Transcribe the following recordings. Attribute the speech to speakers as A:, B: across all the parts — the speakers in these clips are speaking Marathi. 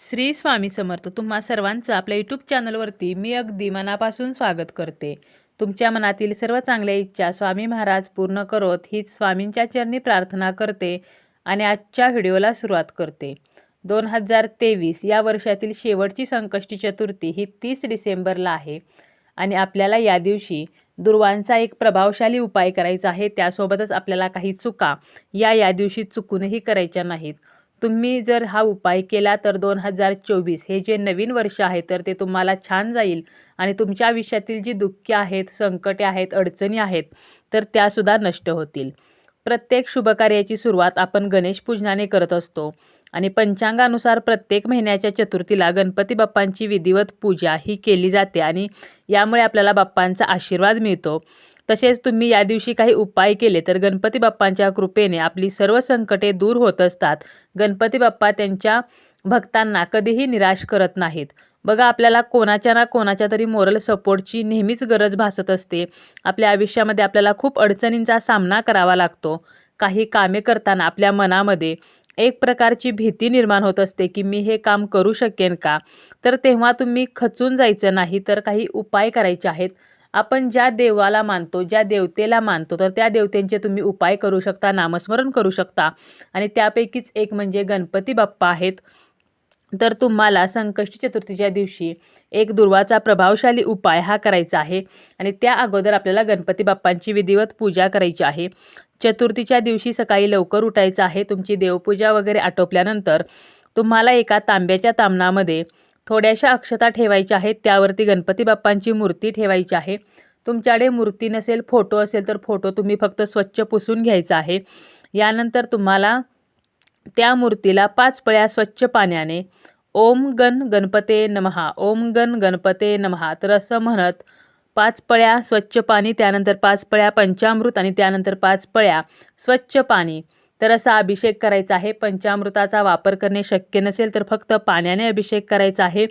A: श्री स्वामी समर्थ तुम्हा सर्वांचं आपल्या यूट्यूब चॅनलवरती मी अगदी मनापासून स्वागत करते. तुमच्या मनातील सर्व चांगल्या इच्छा स्वामी महाराज पूर्ण करोत हीच स्वामींच्या चरणी प्रार्थना करते आणि आजच्या व्हिडिओला सुरुवात करते. दोन हजार तेवीस या वर्षातील शेवटची संकष्टी चतुर्थी ही तीस डिसेंबरला आहे आणि आपल्याला या दिवशी दुर्वांचा एक प्रभावशाली उपाय करायचा आहे त्यासोबतच आपल्याला काही चुका या या दिवशी चुकूनही करायच्या नाहीत. तुम्ही जर हा उपाय केला तर दोन हजार चोवीस हे जे नवीन वर्ष आहे तर ते तुम्हाला छान जाईल. आणि तुमच्या आयुष्यातील जी दुःखे आहेत संकटे आहेत अडचणी आहेत तर त्यासुद्धा नष्ट होतील. प्रत्येक शुभकार्याची सुरुवात आपण गणेश पूजनाने करत असतो. आणि पंचांगानुसार प्रत्येक महिन्याच्या चतुर्थीला गणपती बाप्पांची विधिवत पूजा ही केली जाते आणि यामुळे आपल्याला बाप्पांचा आशीर्वाद मिळतो. तसेच तुम्ही या दिवशी काही उपाय केले तर गणपती बाप्पांच्या कृपेने आपली सर्व संकटे दूर होत असतात. गणपती बाप्पा त्यांच्या भक्तांना कधीही निराश करत नाहीत. बघा आपल्याला कोणाच्या ना कोणाच्या तरी मोरल सपोर्टची नेहमीच गरज भासत असते. आपल्या आयुष्यामध्ये आपल्याला खूप अडचणींचा सामना करावा लागतो. काही कामे करताना आपल्या मनामध्ये एक प्रकारची भीती निर्माण होत असते की मी हे काम करू शकेन का? तर तेव्हा तुम्ही खचून जायचं नाही तर काही उपाय करायचे आहेत. आपण ज्या देवाला मानतो ज्या देवतेला मानतो तर त्या देवतेंचे तुम्ही उपाय करू शकता नामस्मरण करू शकता. आणि त्यापैकीच एक म्हणजे गणपती बाप्पा आहेत. तर तुम्हाला संकष्टी चतुर्थीच्या दिवशी एक दुर्वाचा प्रभावशाली उपाय हा करायचा आहे. आणि त्या अगोदर आपल्याला गणपती बाप्पांची विधिवत पूजा करायची आहे. चतुर्थीच्या दिवशी सकाळी लवकर उठायचं आहे. तुमची देवपूजा वगैरे आटोपल्यानंतर तुम्हाला एका तांब्याच्या तामणामध्ये थोड्याशा अक्षता ठेवायच्या आहेत. त्यावरती गणपती बाप्पांची मूर्ती ठेवायची आहे. तुमच्याकडे मूर्ती नसेल फोटो असेल तर फोटो तुम्ही फक्त स्वच्छ पुसून घ्यायचा आहे. यानंतर तुम्हाला त्या मूर्तीला पाच पळ्या स्वच्छ पाण्याने ओम गण गणपते नमहा ओम गण गणपते नमहा तर असं म्हणत पाच पळ्या स्वच्छ पाणी त्यानंतर पाच पळ्या पंचामृत आणि त्यानंतर पाच पळ्या स्वच्छ पाणी. तर असा अभिषेक करायचा आहे. पंचामृताचा वापर करणे शक्य नसेल तर फक्त पाण्याने अभिषेक करायचा आहे.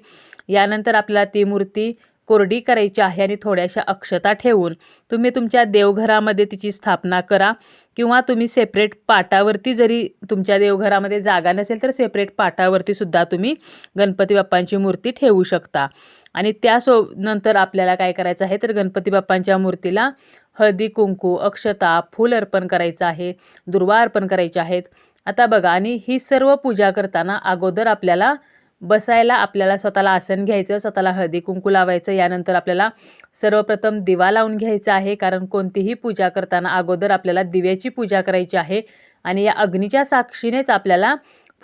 A: यानंतर आपल्याला ती मूर्ती कोरडी करायची आहे आणि थोड्याशा अक्षता ठेवून तुम्ही तुमच्या देवघरामध्ये तिची स्थापना करा. किंवा तुम्ही सेपरेट पाटावरती जरी तुमच्या देवघरामध्ये जागा नसेल तर सेपरेट पाटावरती सुद्धा तुम्ही गणपती बाप्पांची मूर्ती ठेवू शकता. आणि त्यासो नंतर आपल्याला काय करायचं आहे तर गणपती बाप्पांच्या मूर्तीला हळदी कुंकू अक्षता फूल अर्पण करायचं आहे दुर्वा अर्पण करायचे आहेत. आता बघा आणि ही सर्व पूजा करताना अगोदर आपल्याला बसायला आपल्याला स्वतःला आसन घ्यायचं स्वतःला हळदी कुंकू लावायचं यानंतर आपल्याला सर्वप्रथम दिवा लावून घ्यायचा आहे कारण कोणतीही पूजा करताना अगोदर आपल्याला दिव्याची पूजा करायची आहे आणि या अग्नीच्या साक्षीनेच आपल्याला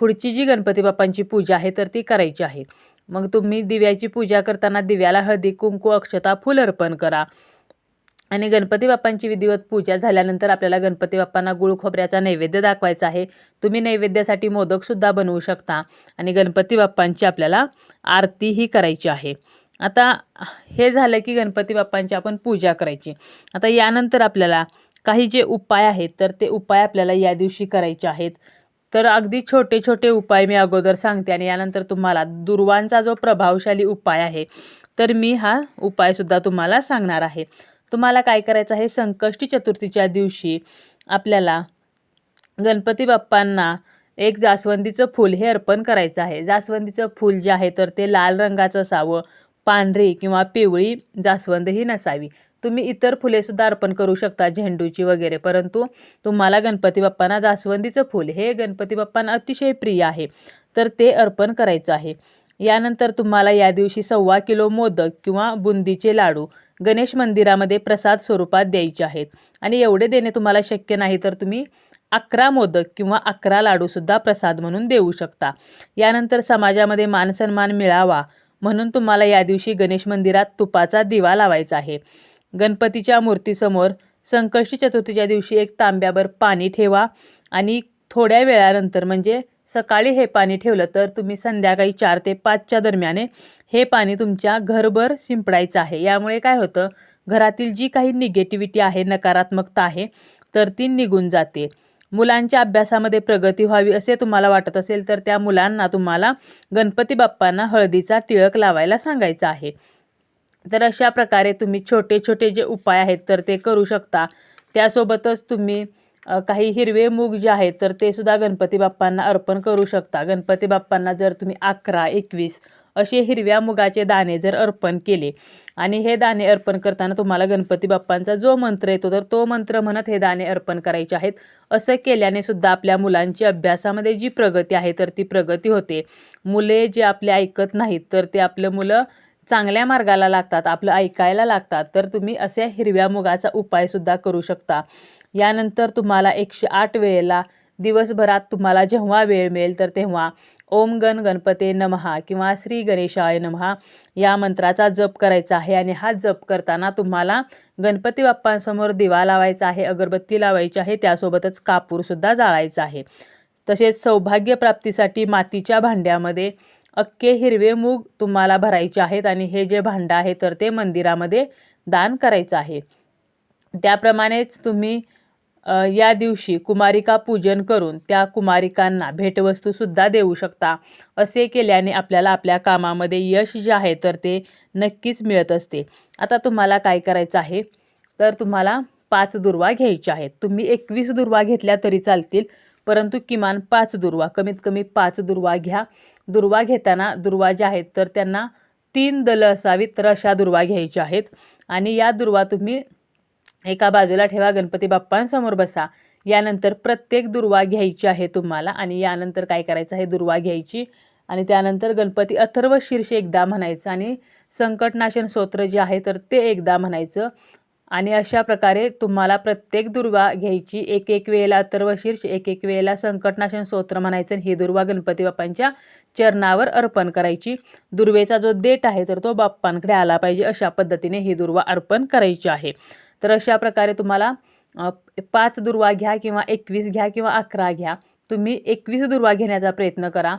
A: पुढची जी गणपती बाप्पांची पूजा आहे तर ती करायची आहे. मग तुम्ही दिव्याची पूजा करताना दिव्याला हळदी कुंकू अक्षता फुल अर्पण करा. आणि गणपती बाप्पांची विधिवत पूजा झाल्यानंतर आपल्याला गणपती बाप्पांना गुळ खोबऱ्याचा नैवेद्य दाखवायचा आहे. तुम्ही नैवेद्यासाठी मोदकसुद्धा बनवू शकता. आणि गणपती बाप्पांची आपल्याला आरतीही करायची आहे. आता हे झालं की गणपती बाप्पांची आपण पूजा करायची. आता यानंतर आपल्याला काही जे उपाय आहेत तर ते उपाय आपल्याला या दिवशी करायचे आहेत. तर अगदी छोटे छोटे उपाय मी अगोदर सांगते आणि यानंतर तुम्हाला दुर्वांचा जो प्रभावशाली उपाय आहे तर मी हा उपायसुद्धा तुम्हाला सांगणार आहे. तुम्हाला काय करायचं आहे? संकष्टी चतुर्थीच्या दिवशी आपल्याला गणपती बाप्पांना एक जास्वंदीचं फूल हे अर्पण करायचं आहे. जास्वंदीचं फूल जे आहे तर ते लाल रंगाचं असावं पांढरी किंवा पिवळी जास्वंद ही नसावी. तुम्ही इतर फुलेसुद्धा अर्पण करू शकता झेंडूची वगैरे. परंतु तुम्हाला गणपती बाप्पांना जास्वंदीचं फूल हे गणपती बाप्पांना अतिशय प्रिय आहे. तर ते अर्पण करायचं आहे. यानंतर तुम्हाला या दिवशी सव्वा किलो मोदक किंवा बुंदीचे लाडू गणेश मंदिरामध्ये प्रसाद स्वरूपात द्यायचे आहेत. आणि एवढे देणे तुम्हाला शक्य नाही तर तुम्ही अकरा मोदक किंवा अकरा लाडूसुद्धा प्रसाद म्हणून देऊ शकता. यानंतर समाजामध्ये मानसन्मान मिळावा म्हणून तुम्हाला या दिवशी गणेश मंदिरात तुपाचा दिवा लावायचा आहे. गणपतीच्या मूर्तीसमोर संकष्टी चतुर्थीच्या दिवशी एक तांब्यावर पाणी ठेवा आणि थोड्या वेळानंतर म्हणजे सकाळी हे पाणी ठेवलं तर तुम्ही संध्याकाळी चार ते पाचच्या दरम्याने हे पाणी तुमच्या घरभर शिंपडायचं आहे. यामुळे काय होतं घरातील जी काही निगेटिव्हिटी आहे नकारात्मकता आहे तर ती निघून जाते. मुलांच्या अभ्यासामध्ये प्रगती व्हावी असे तुम्हाला वाटत असेल तर त्या मुलांना तुम्हाला गणपती बाप्पांना हळदीचा टिळक लावायला सांगायचा आहे. तर अशा प्रकारे तुम्ही छोटे छोटे जे उपाय आहेत तर ते करू शकता. त्यासोबतच तुम्ही काही हिरवे मूग जे आहेत तर ते सुद्धा गणपती बाप्पांना अर्पण करू शकता. गणपती बाप्पांना जर तुम्ही अकरा एकवीस असे हिरव्या मुगाचे दाणे जर अर्पण केले आणि हे दाणे अर्पण करताना तुम्हाला गणपती बाप्पांचा जो मंत्र येतो तर तो मंत्र म्हणत हे दाणे अर्पण करायचे आहेत. असं केल्याने सुद्धा आपल्या मुलांची अभ्यासामध्ये जी प्रगती आहे तर ती प्रगती होते. मुले जे आपले ऐकत नाहीत तर ते आपलं मुलं चांगल्या मार्गाला लागतात आपलं ऐकायला लागतात तर तुम्ही अशा हिरव्या मुगाचा उपायसुद्धा करू शकता. यानंतर तुम्हाला एकशे आठ वेळेला दिवसभरात तुम्हाला जेव्हा वेळ मिळेल तर तेव्हा ओम गण गणपते नमहा किंवा श्री गणेशाय नमहा या मंत्राचा जप करायचा आहे. आणि हा जप करताना तुम्हाला गणपती बाप्पांसमोर दिवा लावायचा आहे अगरबत्ती लावायची आहे त्यासोबतच कापूरसुद्धा जाळायचा आहे. तसेच सौभाग्यप्राप्तीसाठी मातीच्या भांड्यामध्ये अख्खे हिरवे मूग तुम्हाला भरायचे आहेत आणि हे जे भांडं आहे तर ते मंदिरामध्ये दान करायचं आहे. त्याप्रमाणेच तुम्ही या दिवशी कुमारिका पूजन करून त्या कुमारिकांना भेटवस्तूसुद्धा देऊ शकता. असे केल्याने आपल्याला आपल्या कामामध्ये यश जे आहे तर ते नक्कीच मिळत असते. आता तुम्हाला काय करायचं आहे? तर तुम्हाला पाच दुर्वा घ्यायच्या आहेत. तुम्ही एकवीस दुर्वा घेतल्या तरी चालतील. परंतु किमान पाच दुर्वा कमीत कमी पाच दुर्वा घ्या. दुर्वा घेताना दुर्वा ज्या आहेत तर त्यांना तीन दलं असावीत तर अशा दुर्वा घ्यायच्या आहेत. आणि या दुर्वा तुम्ही एका बाजूला ठेवा गणपती बाप्पांसमोर बसा. यानंतर प्रत्येक दुर्वा घ्यायची आहे तुम्हाला आणि यानंतर काय करायचं आहे? दुर्वा घ्यायची. आणि त्यानंतर गणपती अथर्व शीर्ष एकदा म्हणायचं आणि संकटनाशन स्तोत्र जे आहे तर ते एकदा म्हणायचं. आणि अशा प्रकारे तुम्हाला प्रत्येक दुर्वा घ्यायची. एक एक वेळेला अथर्वशीर्ष एक एक वेळेला संकटनाशन स्तोत्र म्हणायचं आणि ही दुर्वा गणपती बाप्पांच्या चरणावर अर्पण करायची. दुर्वेचा जो देठ आहे तर तो बाप्पांकडे आला पाहिजे. अशा पद्धतीने ही दुर्वा अर्पण करायची आहे. तर अशा प्रकारे तुम्हाला पाच दुर्वा घ्या किंवा एकवीस घ्या किंवा अकरा घ्या. तुम्ही एकवीस दुर्वा घेण्याचा प्रयत्न करा.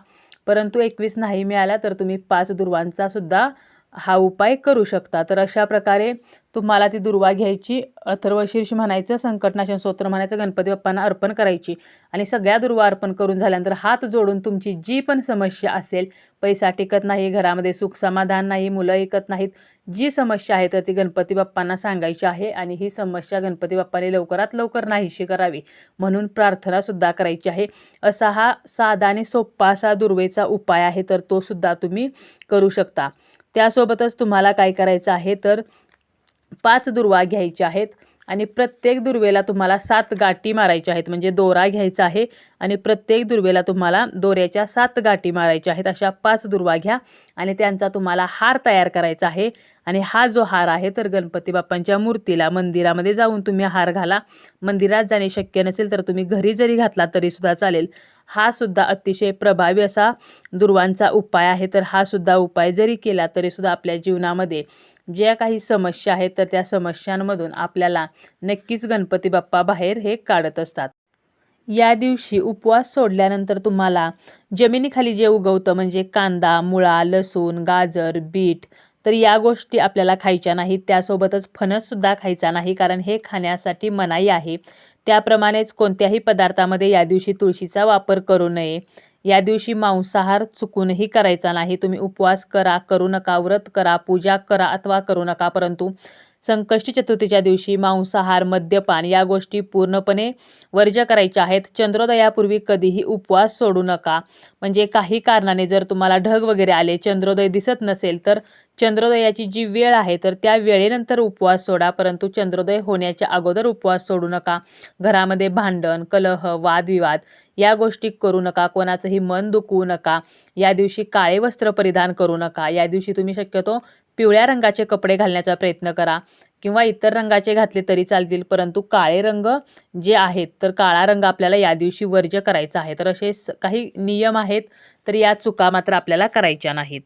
A: परंतु एकवीस नाही मिळाला तर तुम्ही पाच दुर्वांचा सुद्धा हा उपाय करू शकता. तर अशा प्रकारे तुम्हाला ती दुर्वा घ्यायची अथर्व शीर्ष म्हणायचं संकटनाशन स्तोत्र म्हणायचं गणपती बाप्पांना अर्पण करायची आणि सगळ्या दुर्वा अर्पण करून झाल्यानंतर हात जोडून तुमची जी पण समस्या असेल पैसा टिकत नाही घरामध्ये सुख समाधान नाही मुलं ऐकत नाहीत जी समस्या आहे तर ती गणपती बाप्पांना सांगायची आहे आणि ही समस्या गणपती बाप्पाने लवकरात लवकर नाहीशी करावी म्हणून प्रार्थनासुद्धा करायची आहे. असा हा साधा आणि सोप्पा असा दुर्वेचा उपाय आहे तर तो सुद्धा तुम्ही करू शकता. त्यासोबतच तुम्हाला काय करायचं आहे तर पाच दुर्वा घ्यायच्या आहेत आणि प्रत्येक दुर्वेला तुम्हाला सात गाठी मारायच्या आहेत. म्हणजे दोरा घ्यायचा आहे आणि प्रत्येक दुर्वेला तुम्हाला दोऱ्याच्या सात गाठी मारायच्या आहेत. अशा पाच दुर्वा घ्या आणि त्यांचा तुम्हाला हार तयार करायचा आहे. आणि हा जो हार आहे तर गणपती बाप्पांच्या मूर्तीला मंदिरामध्ये जाऊन तुम्ही हार घाला. मंदिरात जाणे शक्य नसेल तर तुम्ही घरी जरी घातला तरीसुद्धा चालेल. हा सुद्धा अतिशय प्रभावी असा दुर्वांचा उपाय आहे. तर हा सुद्धा उपाय जरी केला तरीसुद्धा आपल्या जीवनामध्ये ज्या काही समस्या आहेत तर त्या समस्यांमधून आपल्याला नक्कीच गणपती बाप्पा बाहेर हे काढत असतात. या दिवशी उपवास सोडल्यानंतर तुम्हाला जमिनीखाली जे उगवतं म्हणजे कांदा मुळा लसूण गाजर बीट तर या गोष्टी आपल्याला खायच्या नाहीत. त्यासोबतच फणससुद्धा खायचा नाही कारण हे खाण्यासाठी मनाई आहे. त्याप्रमाणेच कोणत्याही पदार्थामध्ये या दिवशी तुळशीचा वापर करू नये. या दिवशी मांसाहार चुकूनही करायचा नाही. तुम्ही उपवास करा करू नका व्रत करा पूजा करा अथवा करू नका परंतु संकष्टी चतुर्थीच्या दिवशी मांसाहार मद्यपान या गोष्टी पूर्णपणे वर्ज्य करायच्या आहेत. चंद्रोदयापूर्वी कधीही उपवास सोडू नका. म्हणजे काही कारणाने जर तुम्हाला ढग वगैरे आले चंद्रोदय दिसत नसेल तर चंद्रोदयाची जी वेळ आहे तर त्या वेळेनंतर उपवास सोडा. परंतु चंद्रोदय होण्याच्या अगोदर उपवास सोडू नका. घरामध्ये भांडण कलह वादविवाद या गोष्टी करू नका. कोणाचंही मन दुखवू नका. या दिवशी काळे वस्त्र परिधान करू नका. या दिवशी तुम्ही शक्यतो पिवळ्या रंगाचे कपडे घालण्याचा प्रयत्न करा. किंवा इतर रंगाचे घातले तरी चालतील परंतु काळे रंग जे आहेत तर काळा रंग आपल्याला या दिवशी वर्ज्य करायचा आहे. तर असे स- काही नियम आहेत तर या चुका मात्र आपल्याला करायच्या नाहीत.